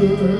주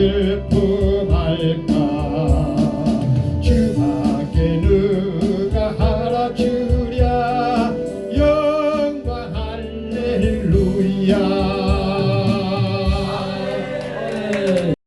슬픔할까? 주밖에 누가 알아주랴. 영광 할렐루야.